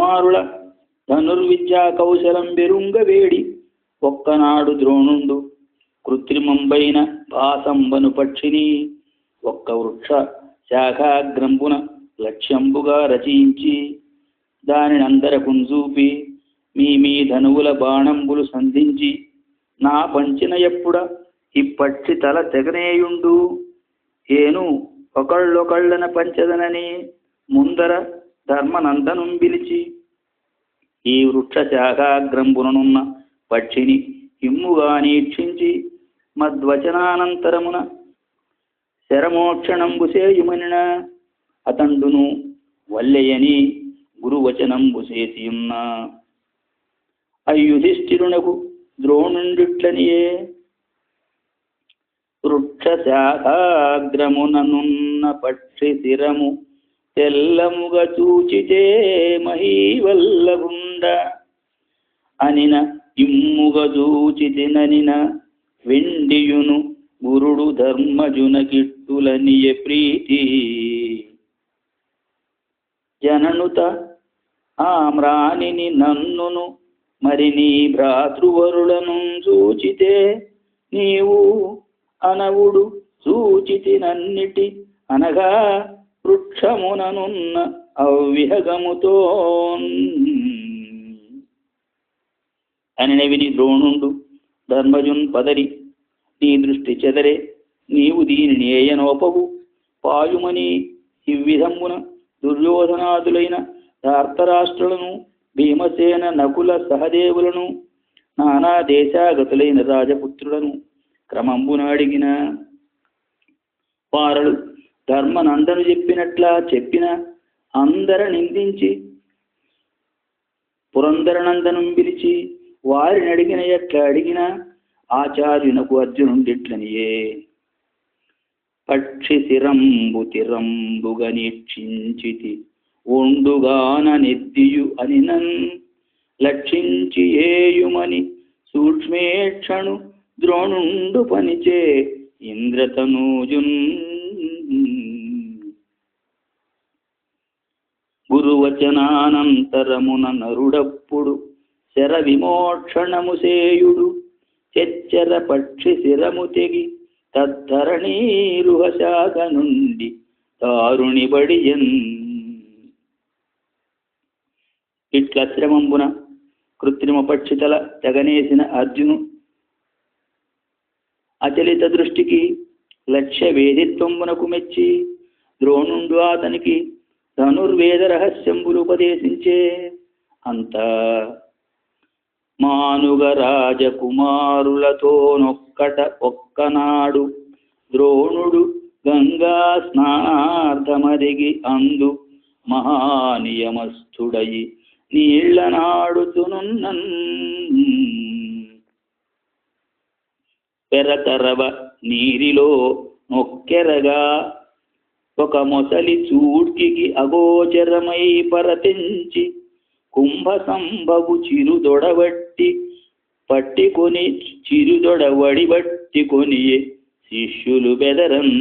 కుమారుల ధనుర్విద్యా కౌశలం బెరుంగ వేడి ఒక్కనాడు ద్రోణుండు. కృత్రిమంబైన భాసంబను పక్షిని ఒక్క వృక్ష శాఖాగ్రంబున లక్ష్యంబుగా రచించి దానిని అందరకుంజూపి మీ మీ ధనువుల బాణంబులు సంధించి నా పంచిన ఎప్పుడ ఇప్పటి తల తెగనేయుండు? ఏను ఒకళ్ళొకళ్ళన పంచదనని ముందర ధర్మనందను పిలిచి ఈ వృక్ష శాఖాగ్రంబుననున్న పక్షిని ఇమ్ముగా నీక్షించి మద్వచనానంతరమున శరమోక్షణంబుసేయుమనిన అతండును వల్లెయని గురువచనంబుసేసియున్న అయ్యుధిష్ఠిరునకు ద్రోణుండిట్లనియే వృక్ష శాఖాగ్రముననున్న పక్షి శిరము తెల్లముగ చూచితే మహీవల్లగుండ. అనిన ఇమ్ముగ చూచితిననిన వెండియును గురుడు ధర్మజున కిట్టులనియ ప్రీతి. జననుత ఆమ్రాణిని నన్నును మరి నీ భ్రాతృవరులను సూచితే నీవు అనవుడు సూచితినన్నిటి అనగా వృక్షముననున్న అవ్విహగముతో అని విని ద్రోణుండు ధర్మజున్ పదరి నీ దృష్టి చెదరే నీవు దీనిని ఏయనోపవు. పాయుమని ఇవ్విధమున దుర్యోధనాదులైన ధార్తరాష్ట్రులను భీమసేన నకుల సహదేవులను నానా దేశాగతులైన రాజపుత్రులను క్రమంబున అడిగిన. వారలు ధర్మనందను చెప్పినట్లా చెప్పిన అందర నిందించి పురందరనందనం పిలిచి వారిని అడిగిన ఎట్లా అడిగిన ఆచార్యునకు అర్జునుండిట్లనియే. పక్షి తిరంబు తిరంబుగ నిక్షించితి ఒండుగాన నెద్దియు అనినన్ లక్షించి ఏయుమని సూక్ష్మేక్షణు ద్రోణుండు పనిచే ఇంద్రతనూజున్ గురువచనానంతరమున నరుడప్పుడు శర విమోక్షణము సేయుడు చెచ్చర పక్షి శిరము తెగి తద్ధరణీరుహ శాఖ నుండి తారుణి ఇట్ల శ్రమంబున కృత్రిమ పక్షితల తెగనేసిన అర్జును అచలిత దృష్టికి లక్ష్య వేదిత్వంబునకు మెచ్చి ద్రోణుండు అతనికి ధనుర్వేద రహస్యంబులు ఉపదేశించే అంత మానుగ రాజకుమారులతో నొక్కట ఒక్కనాడు ద్రోణుడు గంగా స్నానార్థమదిగి అందు మహానియమస్థుడయి నీళ్ళనాడుతునున్నన్ పెరతరవ నీరిలో నొక్కెరగా ఒక మొసలి చూడ్కికి అగోచరమై పరతించి కుంభ సంభవు చిరుదొడబట్టి పట్టికొని చిరుదొడ వడిబట్టికొని శిష్యులు బెదరన్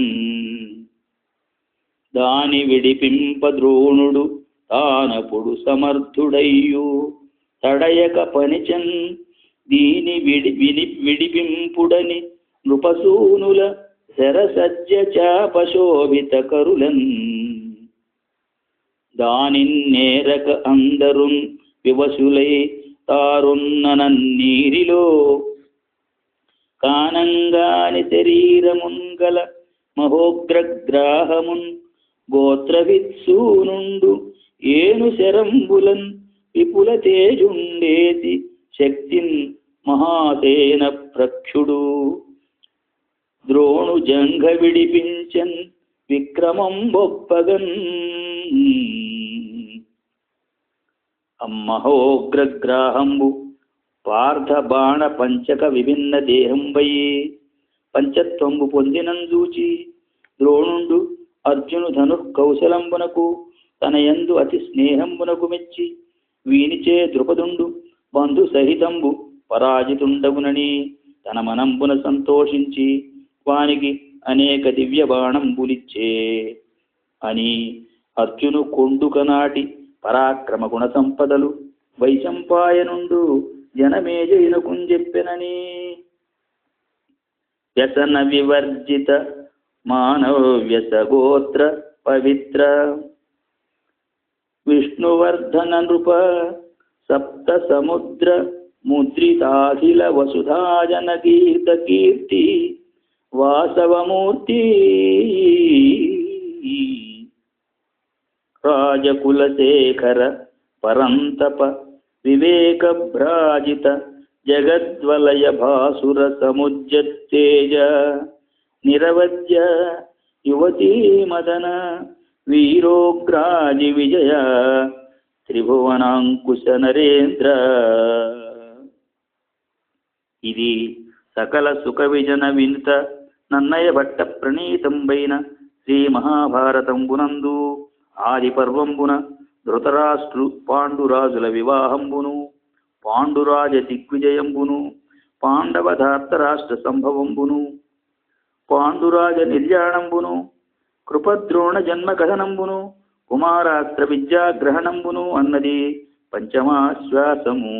దాని విడిపింప ద్రోణుడు తానపుడు సమర్థుడయ్యు. తడయక పనిచన్ దీని విడి విని విడిపింపుడని నృపసూనుల శరసజ్జ చాపశోభిత కరులన్. దానిన్నేరక అందరున్ వివశులై తారున్ననన్నీరిలో. కానంగాని శరీరముంగల మహోగ్రగ్రాహమున్ గోత్రవిత్సూనుండు ఏను శరంబులన్ విపుల తేజుండేతి శక్తిన్ మహాసేన ప్రక్షుడు ద్రోణు జంఘ విడిపించన్ విక్రమం బొప్పగన్ అమ్మహోగ్రగ్రాహంబు పార్థ బాణ పంచక విభిన్న దేహంబై పంచత్వంబు పొందినందూచి ద్రోణుండు అర్జును ధను కౌశలంబునకు తన యందు అతి స్నేహంబునకు మెచ్చి వీనిచే ద్రుపదుండు బంధు సహితంబు పరాజితుండగునని తన మనంబున సంతోషించి వానికి అనేక దివ్య బాణంబులిచ్చే అని అర్జును కొండుకనాటి పరాక్రమ గుణ సంపదలు వైశంపాయనుండు జనమేజయునకుం చెప్పెనని. వ్యసన వివర్జిత మానవ్యస గోత్ర పవిత్ర. విష్ణువర్ధన నృప సప్త సముద్ర ముద్రితాఖిల వసుధాజన కీర్త కీర్తి. వాసవమూర్తి. రాజకులశేఖర పరంతప వివేకభ్రాజిత జగద్వలయ భాసుర సముజ్జత్తేజ నిరవద్య యువతీ మదన వీరోగ్రాజి విజయ త్రిభువనాంకుశ నరేంద్ర. ఇది సకల సుఖ విజన వినుత నన్నయ భట్ట ప్రణీతంబైన శ్రీ మహాభారతంబునందు ఆది పర్వంబున ధృతరాష్ట్రు పాండురాజుల వివాహంబును పాండురాజ దిగ్విజయంబును పాండవధార్త రాష్ట్ర సంభవంబును పాండురాజ నిర్యాణంబును కృపద్రోణ జన్మ కథనంబును కుమారాస్త్ర విద్యాగ్రహణంబును అన్నది పంచమాశ్వాసము.